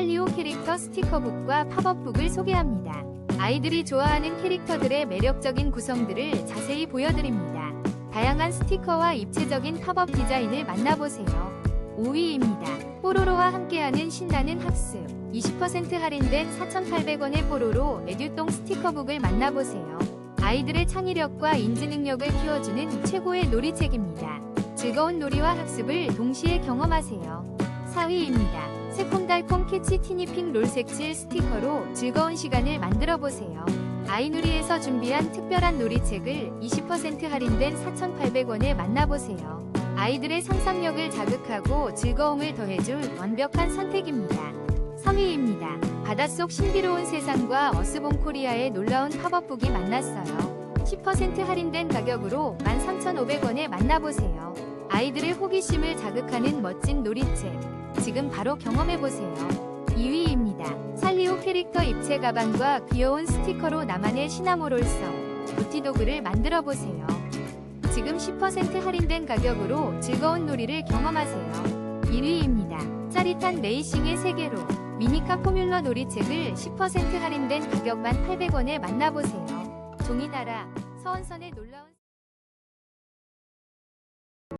살리오 캐릭터 스티커북과 팝업북을 소개합니다. 아이들이 좋아하는 캐릭터들의 매력적인 구성들을 자세히 보여드립니다. 다양한 스티커와 입체적인 팝업 디자인을 만나보세요. 5위입니다. 뽀로로와 함께하는 신나는 학습. 20% 할인된 4,800원의 뽀로로 에듀똥 스티커북을 만나보세요. 아이들의 창의력과 인지 능력을 키워주는 최고의 놀이책입니다. 즐거운 놀이와 학습을 동시에 경험하세요. 4위입니다. 새콤달콤 캐치 티니핑 롤 색칠 스티커로 즐거운 시간을 만들어 보세요. 아이누리에서 준비한 특별한 놀이책을 20% 할인된 4,800원에 만나보세요. 아이들의 상상력을 자극하고 즐거움을 더해줄 완벽한 선택입니다. 3위입니다. 바닷속 신비로운 세상과 어스본 코리아의 놀라운 팝업북이 만났어요. 10% 할인된 가격으로 13,500원에 만나보세요. 아이들의 호기심을 자극하는 멋진 놀이책. 지금 바로 경험해보세요. 2위입니다. 살리오 캐릭터 입체 가방과 귀여운 스티커로 나만의 시나모롤성 부티도그를 만들어보세요. 지금 10% 할인된 가격으로 즐거운 놀이를 경험하세요. 1위입니다. 짜릿한 레이싱의 세계로 미니카 포뮬러 놀이책을 10% 할인된 가격만 800원에 만나보세요. 종이나라 서원선의 놀라운